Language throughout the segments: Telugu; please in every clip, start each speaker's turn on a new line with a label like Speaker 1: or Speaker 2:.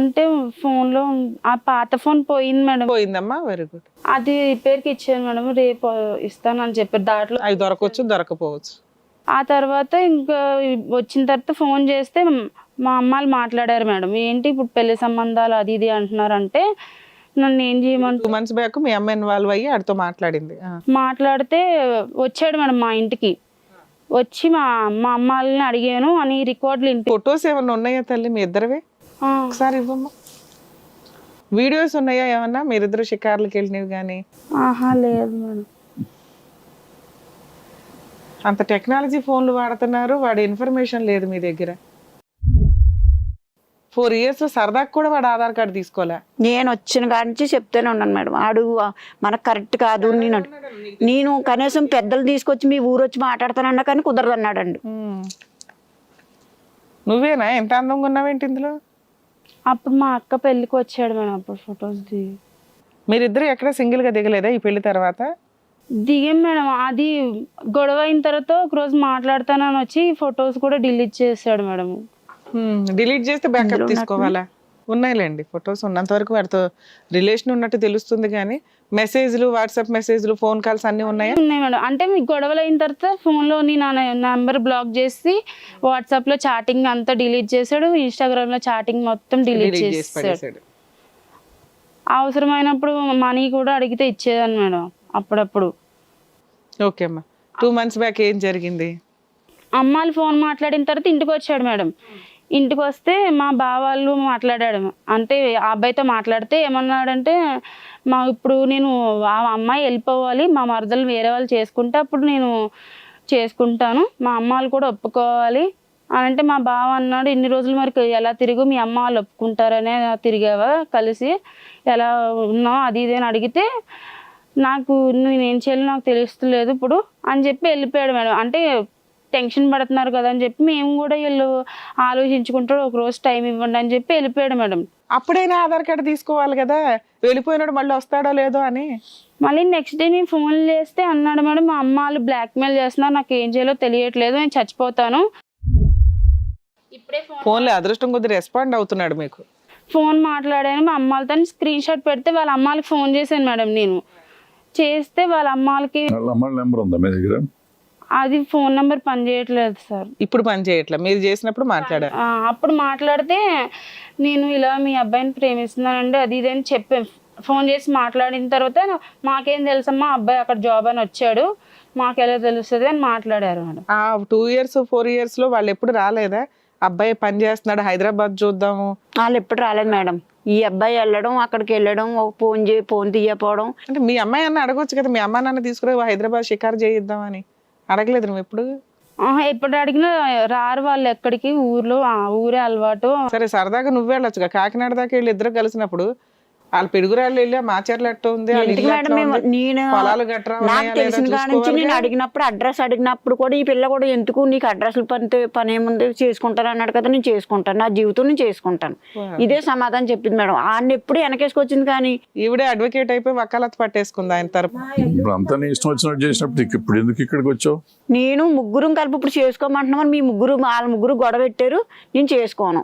Speaker 1: అంటే ఫోన్లో ఆ పాత ఫోన్ పోయింది మేడం.
Speaker 2: పోయిందమ్మా వెరీ గుడ్
Speaker 1: అది రిపేర్కి ఇచ్చాను మేడం రేపు ఇస్తానని చెప్పారు. దాంట్లో
Speaker 2: అవి దొరకవచ్చు దొరకపోవచ్చు.
Speaker 1: ఆ తర్వాత ఇంకా వచ్చిన తర్వాత ఫోన్ చేస్తే మా అమ్మాలు మాట్లాడారు మేడం. ఏంటి ఇప్పుడు పెళ్ళి సంబంధాలు అది ఇది అంటున్నారంటే నన్ను ఏం చేయమంటు
Speaker 2: టూ మంత్స్ బ్యాక్ మీ అమ్మ ఇన్వాల్వ్ అయ్యి ఆడితో మాట్లాడింది. ఆ.
Speaker 1: మాట్లాడితే వచ్చాడు మేడం మా ఇంటికి. వచ్చి మా మా అమ్మాలని అడిగాను అని రికార్డులు వినిపి
Speaker 2: ఫొటోస్ ఏమన్నా ఉన్నాయా తల్లి మీ ఇద్దరివి? ఒకసారి ఇవ్వమ్మా. వీడియోస్ ఉన్నాయా ఏమన్నా? మీరిద్దరు షికార్లకు వెళ్ళినవి కానీ
Speaker 1: ఆహా లేదు మేడం.
Speaker 2: అంత టెక్నాలజీ ఫోన్లు వాడుతున్నారు. వాడి ఇన్ఫర్మేషన్ లేదు మీ దగ్గర. ఫోర్ ఇయర్స్ సరదాకు కూడా వాడు ఆధార్ కార్డు తీసుకోలే.
Speaker 3: నేను వచ్చిన కాడి నుంచి చెప్తూనే ఉన్నాను మేడం. ఆడు మనకు కరెక్ట్ కాదు నేను అడు- నేను కనీసం పెద్దలు తీసుకొచ్చి మీ ఊరు వచ్చి మాట్లాడతానన్నా కానీ కుదరదు అన్నాడండి
Speaker 2: ఉమ్. నువ్వేనా? ఎంత అందంగా ఉన్నావేంటి ఇందులో?
Speaker 1: అప్పుడు మా అక్క పెళ్ళికి వచ్చాడు మేడం అప్పుడు ఫొటోస్ దిగి.
Speaker 2: మీరిద్దరు ఎక్కడ సింగిల్గా దిగలేదా ఈ పెళ్ళి తర్వాత?
Speaker 1: దిగాం మేడం. అది గొడవ అయిన తర్వాత ఒకరోజు మాట్లాడతానని వచ్చి ఫొటోస్ కూడా డిలీట్ చేశాడు మేడం.
Speaker 2: డిలీట్ చేస్తే బ్యాకప్ తీసుకోవాలా? ఉన్నాయిలేండి ఫొటోస్ ఉన్నంత వరకు వాడితో రిలేషన్ ఉన్నట్టు తెలుస్తుంది కానీ మెసేజ్లు వాట్సాప్ మెసేజ్లు ఫోన్ కాల్స్ అన్ని ఉన్నాయా?
Speaker 1: ఉన్నాయి మేడం. అంటే మీకు గొడవలు అయిన తర్వాత ఫోన్లోని నా నెంబర్ బ్లాక్ చేసి వాట్సాప్లో చాటింగ్ అంతా డిలీట్ చేశాడు ఇన్స్టాగ్రామ్లో చాటింగ్ మొత్తం డిలీట్
Speaker 2: డిలీట్ చేసి
Speaker 1: చేసాడు
Speaker 2: పడేసాడు.
Speaker 1: అవసరమైనప్పుడు మనీ కూడా అడిగితే ఇచ్చేదాన్ని మేడం అప్పుడప్పుడు.
Speaker 2: ఓకే అమ్మా. టూ మంత్స్ బ్యాక్ ఏం జరిగింది?
Speaker 1: అమ్మాయిలు ఫోన్ మాట్లాడిన తర్వాత ఇంటికి వచ్చాడు మేడం. ఇంటికి వస్తే మా బావాళ్ళు మాట్లాడాడు. అంటే ఆ అబ్బాయితో మాట్లాడితే ఏమన్నాడంటే మా ఇప్పుడు నేను ఆ అమ్మాయి వెళ్ళిపోవాలి మా మరదలు వేరే వాళ్ళు చేసుకుంటే అప్పుడు నేను చేసుకుంటాను. మా అమ్మ వాళ్ళు కూడా ఒప్పుకోవాలి. అని అంటే మా బావ అన్నాడు ఇన్ని రోజులు మరి ఎలా తిరుగు? మీ అమ్మ వాళ్ళు ఒప్పుకుంటారనే తిరిగావా కలిసి? ఎలా ఉన్నావు? అది ఇది అని అడిగితే నాకు నేను ఏం చేయాలో నాకు తెలుస్తలేదు ఇప్పుడు అని చెప్పి వెళ్ళిపోయాడు మేడం. అంటే టెన్షన్ పడుతున్నారు కదా అని చెప్పి మేము కూడా వీళ్ళు ఆలోచించుకుంటాడు ఒక రోజు టైం ఇవ్వండి అని చెప్పి వెళ్ళిపోయాడు మేడం.
Speaker 2: అప్పుడైనా ఆధార్ కార్డు తీసుకోవాలి కదా? వెళ్ళిపోయినాడు మళ్ళీ వస్తాడో లేదో అని?
Speaker 1: మళ్ళీ నెక్స్ట్ డే నేను ఫోన్ చేస్తే అన్నాడు మేడం మా అమ్మ వాళ్ళు బ్లాక్మెయిల్ చేస్తున్నారు నాకు ఏం చేయాలో తెలియట్లేదు నేను చచ్చిపోతాను. ఇప్పుడే ఫోన్
Speaker 2: ఫోన్లో అదృష్టం కొద్ది రెస్పాండ్ అవుతున్నాడు మీకు.
Speaker 1: ఫోన్ మాట్లాడాను మా అమ్మాలతో స్క్రీన్ షాట్ పెడితే వాళ్ళ అమ్మాలకి ఫోన్ చేశాను మేడం నేను. చేస్తే వాళ్ళ అమ్మాలకి
Speaker 4: వాళ్ళ నెంబర్ ఉందా మీ దగ్గర?
Speaker 1: అది ఫోన్ నెంబర్ పనిచేయట్లేదు సార్.
Speaker 2: ఇప్పుడు పని చేయట్లే? మీరు చేసినప్పుడు మాట్లాడారు.
Speaker 1: ఆ, అప్పుడు మాట్లాడితే నేను ఇలా మీ అబ్బాయిని ప్రేమిస్తున్నానండి అది ఇది అని చెప్పాను ఫోన్ చేసి మాట్లాడిన తర్వాత మాకేం తెలుసమ్మా అబ్బాయి అక్కడ జాబ్ అని వచ్చాడు మాకెలా తెలుస్తుంది అని మాట్లాడారు మేడం.
Speaker 2: ఆ టూ ఇయర్స్ ఫోర్ ఇయర్స్లో వాళ్ళు ఎప్పుడు రాలేదా? అబ్బాయి పని చేస్తున్నాడు హైదరాబాద్ చూద్దాము.
Speaker 3: వాళ్ళు ఎప్పుడు రాలేదు మేడం. ఈ అబ్బాయి వెళ్ళడం అక్కడికి వెళ్ళడం ఒక ఫోన్ చేయి ఫోన్ తీయపోవడం
Speaker 2: అంటే మీ అమ్మాయి అన్న అడగొచ్చు కదా మీ అమ్మ నాన్న తీసుకుని హైదరాబాద్ షికారు చేయిద్దామని. అడగలేదు నువ్వు ఎప్పుడు?
Speaker 1: ఆహా, ఎప్పుడు అడిగినా రారు వాళ్ళు ఎక్కడికి? ఊర్లో ఆ ఊరే అలవాటు.
Speaker 2: సరే సరదాగా నువ్వు వెళ్ళొచ్చుగా. కాకినాడ దాకా వెళ్ళి ఇద్దరు కలిసినప్పుడు వాళ్ళ పిడుగురాళ్ళు వెళ్ళి ఆ మాచర్లు ఎట్ట ఉంది?
Speaker 3: నేను నాకు తెలిసిన నుంచి? నేను అడిగినప్పుడు అడ్రస్ అడిగినప్పుడు కూడా ఈ పిల్ల కూడా ఎందుకు నీకు అడ్రస్లు పని పని ఏముంది? చేసుకుంటాను అన్నాడు కదా నేను చేసుకుంటాను. నా జీవితం నేను చేసుకుంటాను. ఇదే సమాధానం చెప్పింది మేడం. ఆయన ఎప్పుడు వెనకేసుకొచ్చింది కానీ.
Speaker 2: ఈవిడే అడ్వకేట్ అయిపోయి వకాలత్ పట్టేసుకుంది ఆయన తరపు.
Speaker 4: ఇప్పుడు అంతా నీ ఇష్టం వచ్చినట్టు చేసినప్పుడు ఇక ఇప్పుడు ఎందుకు ఇక్కడికి వచ్చావు?
Speaker 3: నేను ముగ్గురం కలిపి ఇప్పుడు చేసుకోమంటున్నామని మీ ముగ్గురు వాళ్ళ ముగ్గురు గొడవ పెట్టారు. నేను చేసుకోను.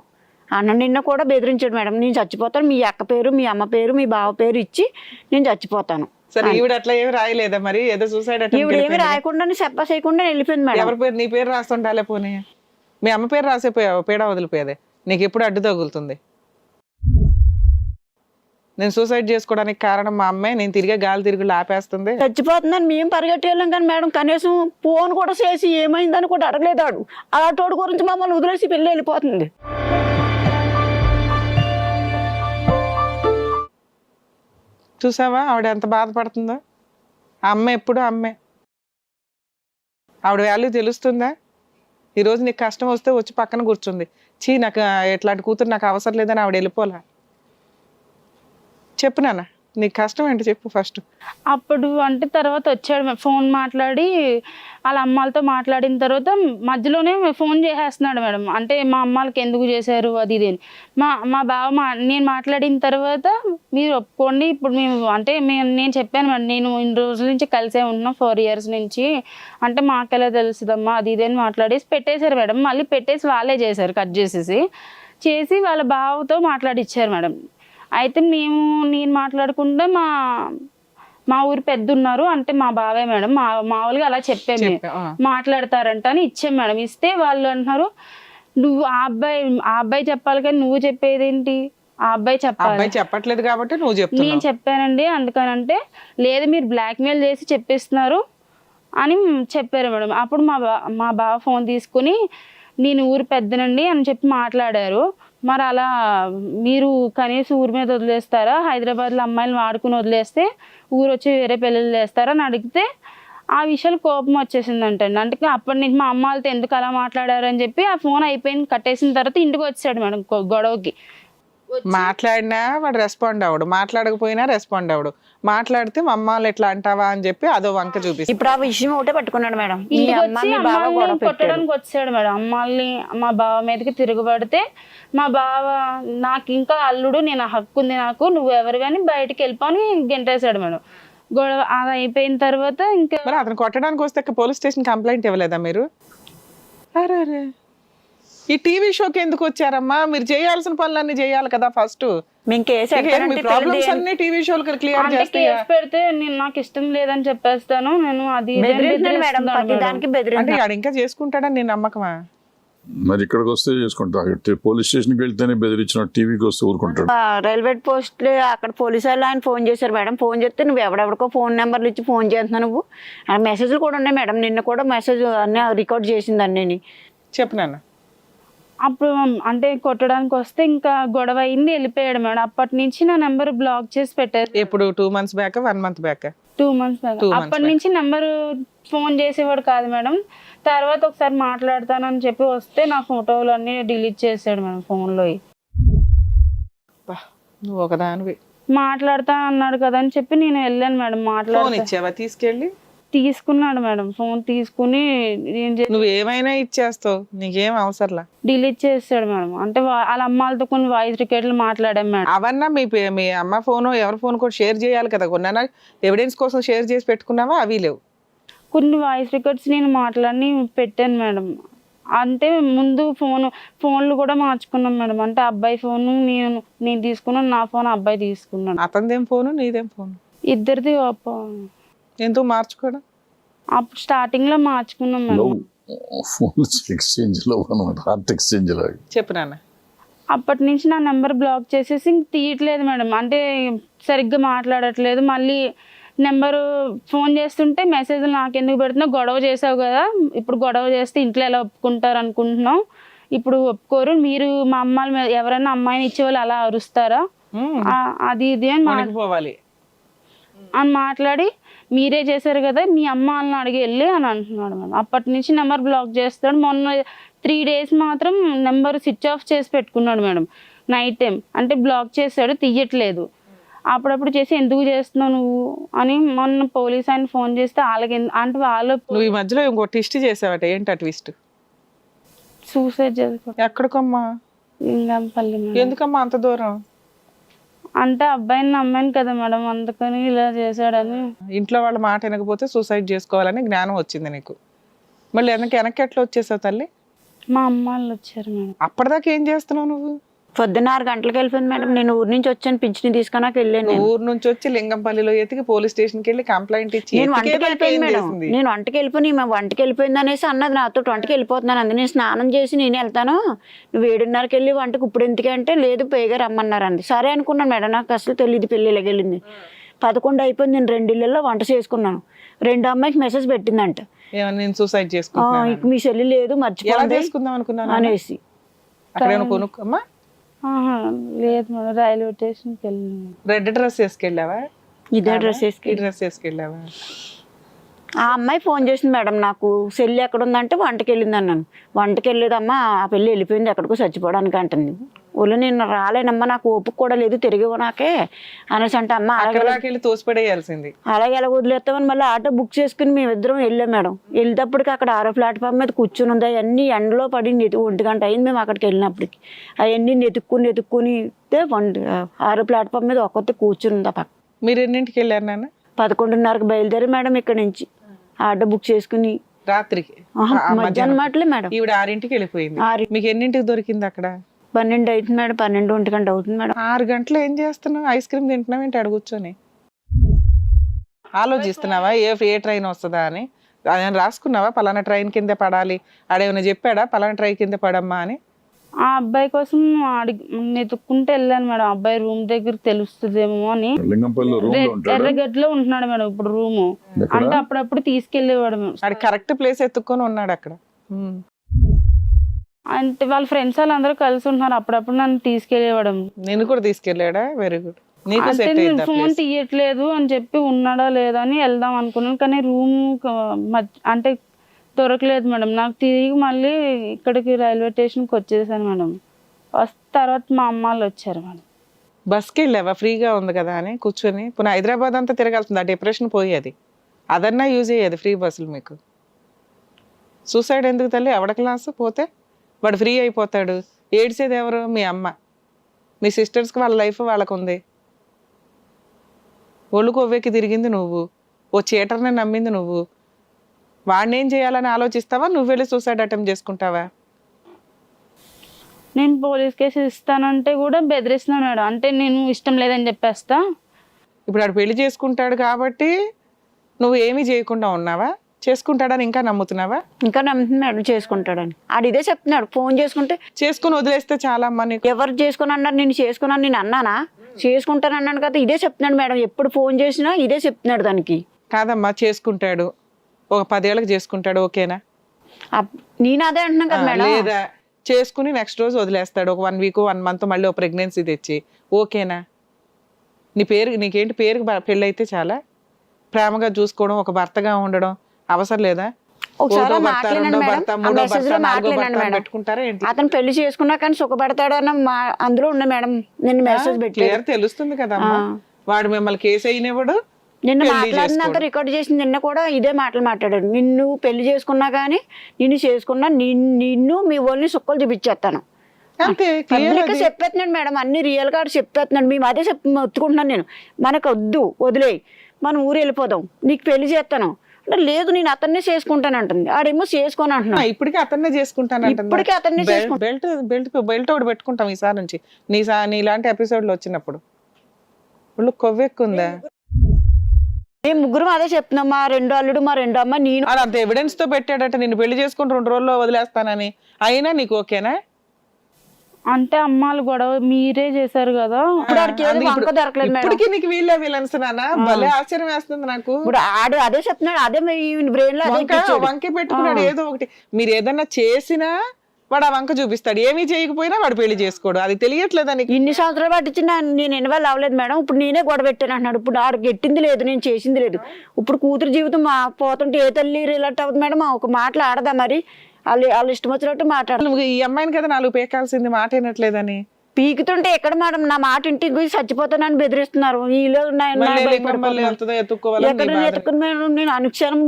Speaker 3: అన్న నిన్న కూడా బెదిరించాడు మేడం. నేను చచ్చిపోతాను. మీ అక్క పేరు మీ అమ్మ పేరు మీ బావ పేరు ఇచ్చి నేను చచ్చిపోతాను.
Speaker 2: సరే ఈవిడ అట్లా ఏమి రాయలేదా మరి? ఏదో సూసైడ్
Speaker 3: ఈవిడ ఏమి రాయకుండా చెప్ప చేయకుండా వెళ్ళిపోయింది మేడం.
Speaker 2: ఎవరి పేరు? నీ పేరు రాస్తుండాలే పోనీ. మీ అమ్మ పేరు రాసేపోయావు పేడ వదిలిపోయేదే. నీకు ఎప్పుడు అడ్డు తగులుతుంది. నేను సూసైడ్ చేసుకోవడానికి కారణం మా అమ్మే. నేను తిరిగే గాలి తిరుగులు ఆపేస్తుంది
Speaker 3: చచ్చిపోతుందని మేము పరిగెట్టేళ్ళం కానీ మేడం కనీసం ఫోన్ కూడా చేసి ఏమైందని కూడా అడగలేదు ఆడు. అలాంటి గురించి మమ్మల్ని వదిలేసి పెళ్ళి వెళ్ళిపోతుంది.
Speaker 2: చూసావా? ఆవిడ ఎంత బాధపడుతుందో? ఆ అమ్మ ఎప్పుడు అమ్మే. ఆవిడ వాల్యూ తెలుస్తుందా? ఈరోజు నీకు కష్టం వస్తే వచ్చి పక్కన కూర్చుంది. చీ నాకు ఇట్లాంటి కూతురు నాకు అవసరం లేదని ఆవిడ వెళ్ళిపోలే? చెప్పు నాన్న. నీకు కష్టం ఏంటి చెప్పు ఫస్ట్
Speaker 1: అప్పుడు అంటే తర్వాత వచ్చాడు ఫోన్ మాట్లాడి వాళ్ళ అమ్మాలతో మాట్లాడిన తర్వాత మధ్యలోనే ఫోన్ చేసేస్తున్నాడు మేడం. అంటే మా అమ్మాలకి ఎందుకు చేశారు అది ఇది అని. మా మా బావ మా నేను మాట్లాడిన తర్వాత మీరు ఒప్పుకోండి ఇప్పుడు మేము అంటే మేము నేను చెప్పాను మేడం నేను ఇన్ని రోజుల నుంచి కలిసే ఉంటున్నాం ఫోర్ ఇయర్స్ నుంచి. అంటే మాకెలా తెలుస్తుందమ్మా అది ఇది అని మాట్లాడేసి పెట్టేశారు మేడం. మళ్ళీ పెట్టేసి వాళ్ళే చేశారు కట్ చేసేసి. చేసి వాళ్ళ బావతో మాట్లాడిచ్చారు మేడం. అయితే మేము నేను మాట్లాడకుండా మా మా ఊరు పెద్ద ఉన్నారు అంటే మా బావే మేడం. మా మామూలుగా అలా చెప్పాము.
Speaker 2: చెప్పా.
Speaker 1: మాట్లాడతారంట అని ఇచ్చాం మేడం. ఇస్తే వాళ్ళు అంటున్నారు నువ్వు ఆ అబ్బాయి ఆ అబ్బాయి చెప్పాలి కానీ నువ్వు చెప్పేదేంటి? ఆ అబ్బాయి చెప్పాలి?
Speaker 2: చెప్పట్లేదు కాబట్టి నువ్వు
Speaker 1: నేను
Speaker 2: చెప్తున్నావు
Speaker 1: చెప్పానండి. అందుకనంటే లేదు మీరు బ్లాక్మెయిల్ చేసి చెప్పిస్తున్నారు అని చెప్పారు మేడం. అప్పుడు మా బా మా బావ ఫోన్ తీసుకుని నేను ఊరు పెద్దనండి అని చెప్పి మాట్లాడారు. మరి అలా మీరు కనీసం ఊరి మీద వదిలేస్తారా? హైదరాబాద్లో అమ్మాయిలను వాడుకుని వదిలేస్తే ఊరు వచ్చి వేరే పెళ్ళిళ్ళు చేస్తారా అని అడిగితే ఆ విషయాలు కోపం వచ్చేసిందంటండి. అంటే అప్పటి నుంచి మా అమ్మ వాళ్ళతో ఎందుకు అలా మాట్లాడారు అని చెప్పి ఆ ఫోన్ అయిపోయింది. కట్టేసిన తర్వాత ఇంటికి వచ్చాడు మేడం గొడవకి.
Speaker 2: మాట్లాడినా వాడు రెస్పాండ్ అవడు మాట్లాడకపోయినా రెస్పాండ్ అవడు మాట్లాడితే మా అమ్మ వాళ్ళు ఎట్లా అంటావా? అని చెప్పి అదో వంక చూపిస్తా.
Speaker 3: ఇప్పుడు ఆ విషయం ఒకటే పట్టుకున్నాడు మేడం. గొడవ పెట్టాడు.
Speaker 1: కొట్టడానికి వచ్చాడు మేడం. అమ్మాయిని మా బావ మీదకి తిరగబడితే మా బావ నాకు ఇంకా అల్లుడు నేను హక్కు ఉంది నాకు నువ్వు ఎవరు కానీ బయటికి వెళ్ళిపోని గెంటేశాడు మేడం. గొడవ అది అయిపోయిన తర్వాత ఇంకా
Speaker 2: మరి అతను కొట్టడానికి వస్తే పోలీస్ స్టేషన్ కంప్లైంట్ ఇవ్వలేదా మీరు? అరే అరే. ఈ టీవీ షోకి ఎందుకు వచ్చారమ్మా? మీరు చేయాల్సిన పనులన్నీ చేయాలి కదా ఫస్ట్.
Speaker 3: మేము కేసు
Speaker 2: మీ
Speaker 3: ఎట్టారంటే
Speaker 2: ప్రాబ్లమ్స్ అన్ని టీవీ షోలు క్లియర్
Speaker 1: అంటే
Speaker 2: చేస్తాయా?
Speaker 1: కేసు పెడితే నేను నాకు ఇష్టం లేదని చెప్పేస్తాను. నేను అది
Speaker 2: అంటే ఇంకా చేసుకుంటాడని నేను నమ్మకమా?
Speaker 4: మరి ఇక్కడికి వస్తే చేసుకుంటా. పోలీస్ స్టేషన్కి వెళ్తేనే బెదిరించిన టీవీకి వస్తే ఊరుకుంటాడు.
Speaker 3: రైల్వే పోస్ట్ అక్కడ పోలీసు వాళ్ళు ఆయన ఫోన్ చేశారు మేడం. ఫోన్ చేస్తే నువ్వు ఎవడెవడికో ఫోన్ నెంబర్లు ఇచ్చి ఫోన్ చేస్తున్నావు నువ్వు. ఆ మెసేజ్లు కూడా ఉన్నాయి మేడం. నిన్న కూడా మెసేజ్ అన్ని రికార్డ్ చేసింది అన్నీ
Speaker 2: చెప్పు నాన్న.
Speaker 1: అప్పుడు అంటే కొట్టడానికి వస్తే ఇంకా గొడవ అయింది వెళ్ళిపోయాడు మేడం. అప్పటి నుంచి నా నెంబర్ బ్లాక్ చేసి పెట్టారు.
Speaker 2: ఎప్పుడు? Two months back? One month back?
Speaker 1: Two months back. అప్పటి నుంచి నెంబర్ ఫోన్ చేసేవాడు కాదు మేడం. తర్వాత ఒకసారి మాట్లాడతానని చెప్పి వస్తే నా ఫోటోలు అన్ని డిలీట్ చేసాడు మేడం ఫోన్లో.
Speaker 2: ఒకదానివి.
Speaker 1: మాట్లాడతా అన్నాడు కదా అని చెప్పి నేను వెళ్ళాను మేడం
Speaker 2: ఇచ్చావా? తీసుకెళ్ళి?
Speaker 1: తీసుకున్నాడు మేడం. ఫోన్ తీసుకుని ఏం చే
Speaker 2: నువ్వు ఏమైనా ఇచ్చేస్తావు. నీకేం అవసరంలా?
Speaker 1: డిలీట్ చేసాడు మేడం. అంటే వాళ్ళ అమ్మాలతో కొన్ని వాయిస్ రికార్డులు మాట్లాడాం మేడం.
Speaker 2: అవన్నా మీ పే- మీ అమ్మ ఫోన్ ఎవరి ఫోన్ కూడా షేర్ చేయాలి కదా. కొన్నా ఎవిడెన్స్ కోసం షేర్ చేసి పెట్టుకున్నావా? అవి లేవు.
Speaker 1: కొన్ని వాయిస్ రికార్డ్స్ నేను మాట్లాడి పెట్టాను మేడం. అంటే ముందు ఫోన్ ఫోన్లు కూడా మార్చుకున్నాం మేడం. అంటే అబ్బాయి ఫోన్ నేను నేను తీసుకున్నాను నా ఫోన్ అబ్బాయి తీసుకున్నాను
Speaker 2: అతనిదేం ఫోను నీదేం ఫోన్?
Speaker 1: ఇద్దరిది ఒప్ప-
Speaker 2: ఎందుకు మార్చుకోవడం?
Speaker 1: అప్పుడు స్టార్టింగ్లో మార్చుకున్నాం మేడం
Speaker 4: ఫోన్స్ ఎక్స్చేంజ్లో హార్ట్ ఎక్స్చేంజ్
Speaker 1: అప్పటి నుంచి నా నెంబర్ బ్లాక్ చేసేసి ఇంక తీయట్లేదు మేడం. అంటే సరిగ్గా మాట్లాడట్లేదు. మళ్ళీ నెంబరు ఫోన్ చేస్తుంటే మెసేజ్లు నాకెందుకు పెడుతున్నావు? గొడవ చేసావు కదా. ఇప్పుడు గొడవ చేస్తే ఇంట్లో ఎలా ఒప్పుకుంటారు అనుకుంటున్నాం ఇప్పుడు ఒప్పుకోరు. మీరు మా అమ్మాయిల మీద ఎవరైనా అమ్మాయిని ఇచ్చేవాళ్ళు అలా అరుస్తారా? అది ఇది అని మా-
Speaker 2: పోవాలి.
Speaker 1: అని మాట్లాడి మీరే చేశారు కదా మీ అమ్మ వాళ్ళని అడిగి వెళ్ళి అని అంటున్నాడు మేడం. అప్పటి నుంచి నెంబర్ బ్లాక్ చేస్తాడు మొన్న త్రీ డేస్ మాత్రం నెంబర్ స్విచ్ ఆఫ్ చేసి పెట్టుకున్నాడు మేడం. Night time. అంటే బ్లాక్ చేశాడు తీయట్లేదు. అప్పుడప్పుడు చేసి ఎందుకు చేస్తున్నావు నువ్వు అని మొన్న పోలీస్ ఆయన ఫోన్ చేస్తే వాళ్ళకి అంటే వాళ్ళు
Speaker 2: నువ్వు ఈ మధ్యలో ఇంకో ట్విస్ట్ చేసావట ఏంటి ఆ ట్విస్ట్
Speaker 1: సూసైడ్ చేసుకో
Speaker 2: ఎక్కడికమ్మా?
Speaker 1: లింగంపల్లి.
Speaker 2: ఎందుకమ్మా అంత దూరం?
Speaker 1: అంటే అబ్బాయిని నమ్మాను కదా మేడం అందుకని ఇలా చేశాడని.
Speaker 2: ఇంట్లో వాళ్ళ మాట వినకపోతే సూసైడ్ చేసుకోవాలని జ్ఞానం వచ్చింది నీకు. మళ్ళీ వెనక్కి వెనక్కి ఎట్లా వచ్చేసావు తల్లి?
Speaker 1: మా అమ్మ వాళ్ళు వచ్చారు మేడం.
Speaker 2: అప్పటిదాకా ఏం చేస్తున్నావు నువ్వు?
Speaker 3: పొద్దున్న ఆరు గంటలకు వెళ్ళిపోయింది మేడం. నేను ఊరి నుంచి వచ్చాను పింఛని తీసుకున్నాక వెళ్ళాను.
Speaker 2: ఊరు నుంచి వచ్చి లింగంపల్లిలో ఎతికి పోలీస్ స్టేషన్కి వెళ్ళి కంప్లైంట్ ఇచ్చి
Speaker 3: నేను వంటకి వెళ్ళిపోయింది మేడం? నేను వంటకి వెళ్ళిపోయి మేము వంటకి వెళ్ళిపోయింది అనేసి అన్నది నాతో వంటకి వెళ్ళిపోతున్నాను. అంది నేను స్నానం చేసి నేను వెళ్తాను. నువ్వు ఏడున్నరకి వెళ్ళి వంటకు ఇప్పుడు ఎందుకంటే లేదు పేగా రమ్మన్నారు అంది. సరే అనుకున్నాను మేడం. నాకు అసలు తెలియదు పెళ్ళి వెళ్ళింది. పదకొండు అయిపోయింది. నేను రెండు ఇళ్ళల్లో వంట చేసుకున్నాను. రెండు అమ్మాయికి మెసేజ్ పెట్టిందంట.
Speaker 2: నేను సూసైడ్
Speaker 3: "ఆ,
Speaker 2: చేసుకుంటున్నాను?
Speaker 3: ఇక మీ చెల్లి లేదు మర్చిపోయింది
Speaker 2: చేసుకుందాం అనుకున్నాను
Speaker 3: అనేసి.
Speaker 1: లేదు మేడం రైల్వే స్టేషన్కి వెళ్ళినాను
Speaker 2: రెడ్ డ్రెస్ వేసుకెళ్ళావా?
Speaker 3: ఇదే డ్రెస్
Speaker 2: ఈ డ్రెస్ వేసుకెళ్ళావా?
Speaker 3: ఆ అమ్మాయి ఫోన్ చేసింది మేడం నాకు సెల్లి ఎక్కడ ఉందంటే వంటకి వెళ్ళింది అన్నాను. వంటకి వెళ్ళేదమ్మా ఆ పెళ్ళి వెళ్ళిపోయింది ఎక్కడికో చచ్చిపోవడానికి అంటుంది ఒళ్ళు నేను రాలేనమ్మా నాకు ఓపిక కూడా లేదు తిరిగి నాకే అనేసి అంటే అమ్మ అలాగే
Speaker 2: తోసిపడేయాల్సింది.
Speaker 3: అలాగే ఎలా వదిలేస్తామని మళ్ళీ ఆటో బుక్ చేసుకుని మేమిద్దరం వెళ్ళాం మేడం. వెళ్ళేటప్పటికి అక్కడ ఆరో ప్లాట్ఫామ్ మీద కూర్చుని ఉంది అవన్నీ ఎండలో పడి నెతి ఒంటి గంట అయింది మేము అక్కడికి వెళ్ళినప్పటికి. అవన్నీ నెతుక్కుని నెతుక్కుని ఒంటి ఆరో ప్లాట్ఫామ్ మీద ఒక్కతే కూర్చుని ఉంది పక్క.
Speaker 2: మీరు ఎన్నింటికి వెళ్ళారు నాన్న?
Speaker 3: పదకొండున్నరకు బయలుదేరి మేడం ఇక్కడ నుంచి. ఆటో బుక్ చేసుకుని.
Speaker 2: రాత్రికి.
Speaker 3: మధ్యాహ్నం. మాటలే మేడం.
Speaker 2: ఈవిడ ఆరింటికి వెళ్ళిపోయింది. మీకు ఎన్నింటికి దొరికింది అక్కడ?
Speaker 3: పన్నెండు అవుతుంది మేడం పన్నెండు ఒంటి గంట అవుతుంది మేడం.
Speaker 2: ఆరు గంటలు ఏం చేస్తున్నావు? ఐస్ క్రీమ్ తింటున్నావు ఏంటి? అక్కడ కూర్చొని. ఆలోచిస్తున్నావా? ఏ ఏ ట్రైన్ వస్తుందా అని? ఆయన రాసుకున్నావా? పలానా ట్రైన్ కింద పడాలి. ఆడేమైనా చెప్పాడా? పలానా ట్రైన్ కింద పడమ్మా అని?
Speaker 1: ఆ అబ్బాయి కోసం అడిగి వెతుక్కుంటూ వెళ్ళాను మేడం. అబ్బాయి రూమ్ దగ్గర తెలుస్తుందేమో అని.
Speaker 4: లింగంపల్లిలో రూమ్లో ఉంటాడు?
Speaker 1: ఎర్రగడ్డలో ఉంటున్నాడు మేడం ఇప్పుడు రూము. అంటే అప్పుడప్పుడు తీసుకెళ్ళేవాడు
Speaker 2: ఆడు కరెక్ట్ ప్లేస్ ఎత్తుక్కొని ఉన్నాడు అక్కడ.
Speaker 1: అంటే వాళ్ళ ఫ్రెండ్స్ వాళ్ళందరూ కలిసి ఉంటున్నారు. అప్పుడప్పుడు నన్ను తీసుకెళ్ళేవాడు
Speaker 2: నిన్ను కూడా తీసుకెళ్ళాడా? Very good.
Speaker 1: అంటే నేను ఫోన్? తీయట్లేదు అని చెప్పి ఉన్నాడా లేదా అని వెళ్దాం అనుకున్నాను. కానీ రూమ్ అంటే దొరకలేదు మేడం. నాకు తిరిగి మళ్ళీ ఇక్కడికి రైల్వే స్టేషన్కి వచ్చేసాను మేడం. వస్తే తర్వాత మా అమ్మ వాళ్ళు వచ్చారు మేడం.
Speaker 2: బస్కి వెళ్ళావా? ఫ్రీగా ఉంది కదా అని కూర్చొని. పునః హైదరాబాద్ అంతా తిరగాల్సింది. ఆ డిప్రెషన్ పోయేది అదన్నా యూజ్ అయ్యేది. ఫ్రీ బస్సులు మీకు. సూసైడ్ ఎందుకు తల్లి? ఎవడ క్లాసు పోతే? వాడు ఫ్రీ అయిపోతాడు. ఏడ్చేది ఎవరు? మీ అమ్మ. మీ సిస్టర్స్కి వాళ్ళ లైఫ్ వాళ్ళకు ఉంది ఒళ్ళు కొవ్వెక్కి తిరిగింది నువ్వు. ఓ చీటర్ని నమ్మింది నువ్వు. వాడిని ఏం చేయాలని ఆలోచిస్తావా? నువ్వు వెళ్ళి సూసైడ్ అటెంప్ట్ చేసుకుంటావా?
Speaker 1: నేను పోలీస్ కేసు ఇస్తానంటే కూడా బెదిరిస్తున్నాను మేడం. అంటే నేను ఇష్టం లేదని చెప్పేస్తా.
Speaker 2: ఇప్పుడు ఆడు పెళ్ళి చేసుకుంటాడు కాబట్టి నువ్వు ఏమీ చేయకుండా ఉన్నావా? చేసుకుంటాడని ఇంకా నమ్ముతున్నావా?
Speaker 3: ఇంకా నమ్ముతుంది మేడం చేసుకుంటాడని. ఆడు ఇదే చెప్తున్నాడు ఫోన్ చేసుకుంటే
Speaker 2: చేసుకుని వదిలేస్తే చాలా అమ్మా నీకు.
Speaker 3: ఎవరు చేసుకుని అన్నారు నేను చేసుకున్నాను నేను అన్నానా? చేసుకుంటాను అన్నాను కదా ఇదే చెప్తున్నాడు మేడం. ఎప్పుడు ఫోన్ చేసినా ఇదే చెప్తున్నాడు దానికి.
Speaker 2: కాదమ్మా చేసుకుంటాడు. ఒక పదేళ్ళకి చేసుకుంటాడు ఓకేనా?
Speaker 3: అప్- నేను అదే అంటున్నాను కదా మేడం.
Speaker 2: లేదా చేసుకుని నెక్స్ట్ రోజు వదిలేస్తాడు. ఒక వన్ వీక్ వన్ మంత్ మళ్ళీ ఒక ప్రెగ్నెన్సీ తెచ్చి. ఓకేనా? నీ పేరు నీకేంటి పేరుకి పెళ్ళి అయితే చాలా? ప్రేమగా చూసుకోవడం ఒక భర్తగా ఉండడం అవసరం లేదా?
Speaker 3: ఒకసారి
Speaker 2: రెండో
Speaker 3: మేడం. అతను పెళ్ళి చేసుకున్నా కానీ సుఖపడతాడు అన్న మా అందులో ఉన్నా మేడం. నిన్న మెసేజ్ పెట్టి
Speaker 2: తెలుస్తుంది కదమ్మా. వాడు మిమ్మల్ని కేసు అయినవాడు
Speaker 3: నిన్న మాట్లాడినంత. రికార్డ్ చేసి నిన్న కూడా ఇదే మాటలు మాట్లాడాడు. నిన్ను పెళ్ళి చేసుకున్నా కానీ నిన్ను చేసుకున్నా నిన్- నిన్ను మీ వాళ్ళని సుక్కలు చూపించేస్తాను. చెప్పేస్తున్నాడు మేడం. అన్ని రియల్గా చెప్పేస్తున్నాడు. మేము అదే చెప్పి ఒత్తుకుంటున్నాను నేను. మనకు వద్దు వదిలేయి. మనం ఊరు వెళ్ళిపోదాం. నీకు పెళ్ళి చేస్తాను. లేదు నేను అతన్నే చేసుకుంటాను అంటుంది ఆడేమో చేసుకొని అంటున్నాడు.
Speaker 2: ఇప్పటికీ అతన్నే చేసుకుంటాను
Speaker 3: ఇప్పటికీ అతన్నే
Speaker 2: బెల్ట్ బెల్ట్ బెల్ట్ ఒకటి పెట్టుకుంటాం ఈసారి నుంచి. నీ నీ ఇలాంటి ఎపిసోడ్లు వచ్చినప్పుడు. ఒళ్ళు కొవ్వెక్కుందా?
Speaker 3: మేము ముగ్గురం అదే చెప్తున్నాం మా రెండో అల్లుడు మా రెండో అమ్మ నేను
Speaker 2: అంత ఎవిడెన్స్తో పెట్టాడట. నిన్ను పెళ్ళి చేసుకుని రెండు రోజుల్లో వదిలేస్తానని. అయినా నీకు ఓకేనా?
Speaker 1: అంటే అమ్మాలు గొడవ మీరే చేశారు కదా.
Speaker 3: ఇప్పుడు దొరకలేదు మేడం.
Speaker 2: ఇప్పటికీ నీకు వీళ్ళే విలన్స్ నాన్న. భలే ఆశ్చర్యం వేస్తుంది నాకు.
Speaker 3: ఇప్పుడు ఆడు అదే చెప్తున్నాడు అదే మీ బ్రెయిన్లో అదే
Speaker 2: వంక పెట్టుకున్నాడు ఏదో ఒకటి. మీరు ఏదన్నా చేసినా వాడు ఆ వంక చూపిస్తాడు. ఏమీ చేయకపోయినా వాడు పెళ్ళి చేసుకోడు. అది తెలియట్లేదా నీకు?
Speaker 3: ఇన్ని సంవత్సరాలు పట్టించి నా- నేను ఇన్వాల్వ్ అవ్వలేదు మేడం. ఇప్పుడు నేనే గొడవ పెట్టాను అంటున్నాడు. ఇప్పుడు ఆడు గెట్టింది లేదు నేను చేసింది లేదు. ఇప్పుడు కూతురు జీవితం మా పోతుంటే ఏ తల్లి రిలేట్ అవుతుంది మేడం? ఒక మాటలు ఆడదా మరి? వాళ్ళు వాళ్ళు ఇష్టం వచ్చినట్టు మాట్లాడదు
Speaker 2: నువ్వు ఈ అమ్మాయిని కదా నాలుగు పేకాల్సింది మాట వినట్లేదని.
Speaker 3: పీకుతుంటే ఎక్కడ మేడం? నా మాట ఇంటికి పోయి చచ్చిపోతానని బెదిరిస్తున్నారు. వీళ్ళు నా- నా
Speaker 2: నీ
Speaker 3: ఎక్కడ
Speaker 2: బాధ.
Speaker 3: ఎత్తుకుని మేడం నేను అనుక్షణం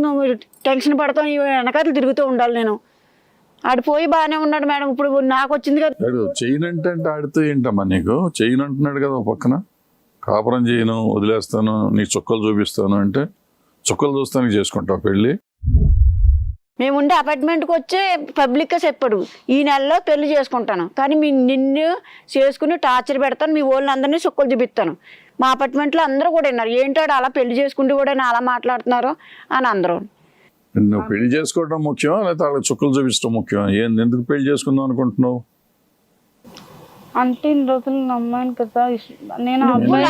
Speaker 3: టెన్షన్ పడతాను ఈ వెనకాతలు తిరుగుతూ ఉండాలి నేను. ఆడు పోయి బాగానే ఉన్నాడు మేడం. ఇప్పుడు నాకు వచ్చింది కదా
Speaker 4: చెయ్యను అంటే అంటే ఆడితే ఏంటమ్మా నీకు? చెయ్యను అంటున్నాడు కదా ఓ పక్కన. కాపురం చేయను వదిలేస్తాను నీకు చుక్కలు చూపిస్తాను అంటే చుక్కలు చూస్తానికి చేసుకుంటావు పెళ్ళి.
Speaker 3: మేము ఉండే అపార్ట్మెంట్కి వచ్చే పబ్లిక్గా చెప్పాడు ఈ నెలలో పెళ్ళి చేసుకుంటాను. కానీ మీ నిన్ను చేసుకుని టార్చర్ పెడతాను మీ వాళ్ళని అందరినీ సుక్కలు చూపిస్తాను. మా అపార్ట్మెంట్లో అందరూ కూడా విన్నారు. ఏంటాడు అలా పెళ్ళి చేసుకుంటూ కూడా అలా మాట్లాడుతున్నారు అని అందరూ.
Speaker 4: నువ్వు పెళ్ళి చేసుకోవడం ముఖ్యం లేకపోతే వాళ్ళకి చుక్కలు చూపించడం ముఖ్యం ఏం ఎందుకు పెళ్ళి చేసుకుందాం అనుకుంటున్నావు?
Speaker 1: అంటే ఇన్ని రోజులు నమ్మాను కదా నేను అబ్బాయి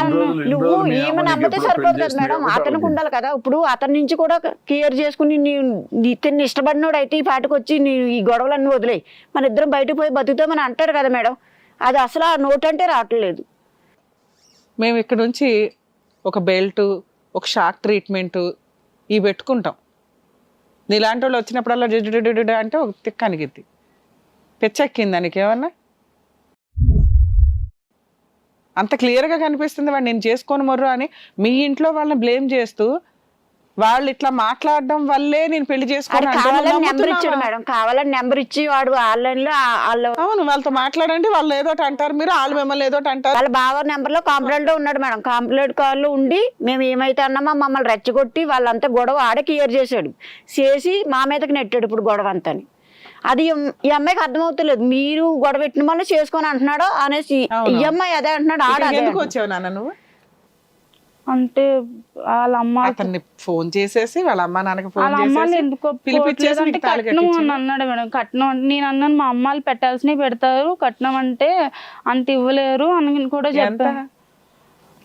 Speaker 3: నువ్వు ఏమి నమ్మితే సరిపోదు కదా మేడం అతనికి ఉండాలి కదా ఇప్పుడు అతని నుంచి కూడా కేర్ చేసుకుని నీ ఇతన్ని ఇష్టపడినోడు అయితే ఈ పాటికి వచ్చి నీ ఈ గొడవలన్నీ వదిలేయి మన ఇద్దరం బయటకు పోయి బతుకుతామని అంటారు కదా మేడం అది అసలు ఆ నోట్ అంటే రావట్లేదు
Speaker 2: మేము ఇక్కడ నుంచి ఒక బెల్ట్ ఒక షాక్ ట్రీట్మెంట్ ఇవి పెట్టుకుంటాం నీలాంటి వాళ్ళు వచ్చినప్పుడల్లా జిడ్డు అంటే ఒక తిక్క అనిగిద్ది పెచ్చెక్కిందా నీకేమన్నా అంత క్లియర్గా కనిపిస్తుంది వాడు నేను చేసుకోను మొర్రు అని మీ ఇంట్లో వాళ్ళని బ్లేమ్ చేస్తూ వాళ్ళు ఇట్లా మాట్లాడడం వల్లే నేను పెళ్ళి
Speaker 3: అది
Speaker 2: చేసుకోను అంటే
Speaker 3: కావాలని
Speaker 2: నువ్వు
Speaker 3: నెంబర్ ఇచ్చాడు? మేడం. కావాలని నెంబర్ ఇచ్చి వాడు ఆన్లైన్లో ఆ- వాళ్ళ
Speaker 2: అవును వాళ్ళతో మాట్లాడండి వాళ్ళు ఏదోటి అంటారు మీరు వాళ్ళు మిమ్మల్ని ఏదోటి అంటారు.
Speaker 3: వాళ్ళ బావ నెంబర్లో కాంప్లైంట్లో ఉన్నాడు మేడం. కాంప్లైంట్ కాల్లో ఉండి మేము ఏమైతే అన్నామో మమ్మల్ని రెచ్చగొట్టి వాళ్ళంతా గొడవ ఆడ క్లియర్ చేశాడు. చేసి మా మీదకి నెట్టాడు ఇప్పుడు గొడవ అంతని అది ఈ- అమ్మాయికి అర్థమవుతలేదు మీరు గొడవ పెట్టిన వల్ల చేసుకొని అంటున్నాడో అనేసి. ఈ అమ్మాయి అదే అంటున్నాడు ఆడ అదే
Speaker 2: ఎందుకు. వచ్చావు నాన్న నువ్వు
Speaker 1: అంటే వాళ్ళ అమ్మ
Speaker 2: అతన్ని ఫోన్ చేసేసి వాళ్ళ అమ్మ నాన్నకి ఫోన్
Speaker 1: వాళ్ళ అమ్మాయిలు
Speaker 2: చేసేసి
Speaker 1: ఎందుకో
Speaker 2: పిలిపించేసి
Speaker 1: అంటే కట్నం అని. అన్నాడు మేడం కట్నం అంటే నేను అన్నాను మా అమ్మాయిలు పెట్టాల్సినవి పెడతారు కట్నం అంటే అంత ఇవ్వలేరు అని కూడా
Speaker 2: ఎంత
Speaker 1: చెప్పాను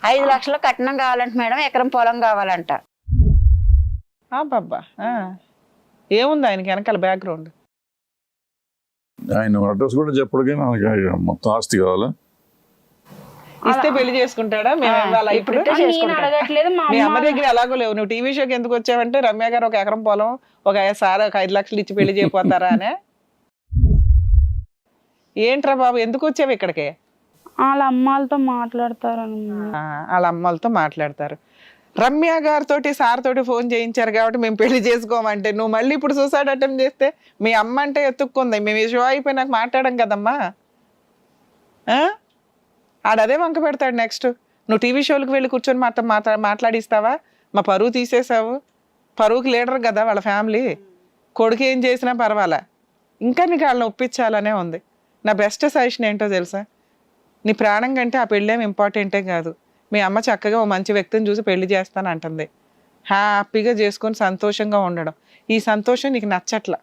Speaker 3: ఐదు లక్షలు కట్నం కావాలంట మేడం ఎకరం పొలం కావాలంట
Speaker 2: ఆ బాబా ఆ. ఏముంది ఆయనకి వెనకాల బ్యాక్గ్రౌండ్
Speaker 4: ఆయన అడ్రస్ కూడా చెప్పడికే నాకు మొత్తం ఆస్తి కావాలా?
Speaker 2: ఇస్తే పెళ్ళి చేసుకుంటాడా? ఇప్పుడు
Speaker 1: మా
Speaker 2: అమ్మ దగ్గర ఎలాగో లేవు. నువ్వు టీవీ షోకి ఎందుకు వచ్చావంటే రమ్య గారు ఒక ఎకరం పొలం ఒక సార్ ఒక ఐదు లక్షలు ఇచ్చి పెళ్ళి చేయపోతారా అనే. ఏంట్రా బాబు ఎందుకు వచ్చావు ఇక్కడికి?
Speaker 1: వాళ్ళ అమ్మాలతో మాట్లాడతారని
Speaker 2: ఆ, వాళ్ళ అమ్మలతో మాట్లాడతారు. రమ్య గారితో సార్ తోటి ఫోన్ చేయించారు కాబట్టి మేము పెళ్ళి చేసుకోమంటే నువ్వు మళ్ళీ ఇప్పుడు సూసైడ్ అటెంప్ట్ చేస్తే మీ అమ్మ అంటే ఎత్తుక్కుంది. మేము ఈ షో అయిపోయినాక మాట్లాడడం కదమ్మా. ఆడదే వంక పెడతాడు నెక్స్ట్ నువ్వు టీవీ షోలకు వెళ్ళి కూర్చొని మాతో మాట్లా మాట్లాడిస్తావా? మా పరువు తీసేసావు. పరువుకి లీడర్ కదా వాళ్ళ ఫ్యామిలీ కొడుకు ఏం చేసినా పర్వాలా. ఇంకా నీకు వాళ్ళని ఒప్పించాలనే ఉంది. నా బెస్ట్ సజెషన్ ఏంటో తెలుసా? నీ ప్రాణం కంటే ఆ పెళ్ళేం ఇంపార్టెంటే కాదు. మీ అమ్మ చక్కగా ఓ మంచి వ్యక్తిని చూసి పెళ్ళి చేస్తాను అంటుంది హ్యాపీగా చేసుకొని సంతోషంగా ఉండడం. ఈ సంతోషం నీకు నచ్చట్లా?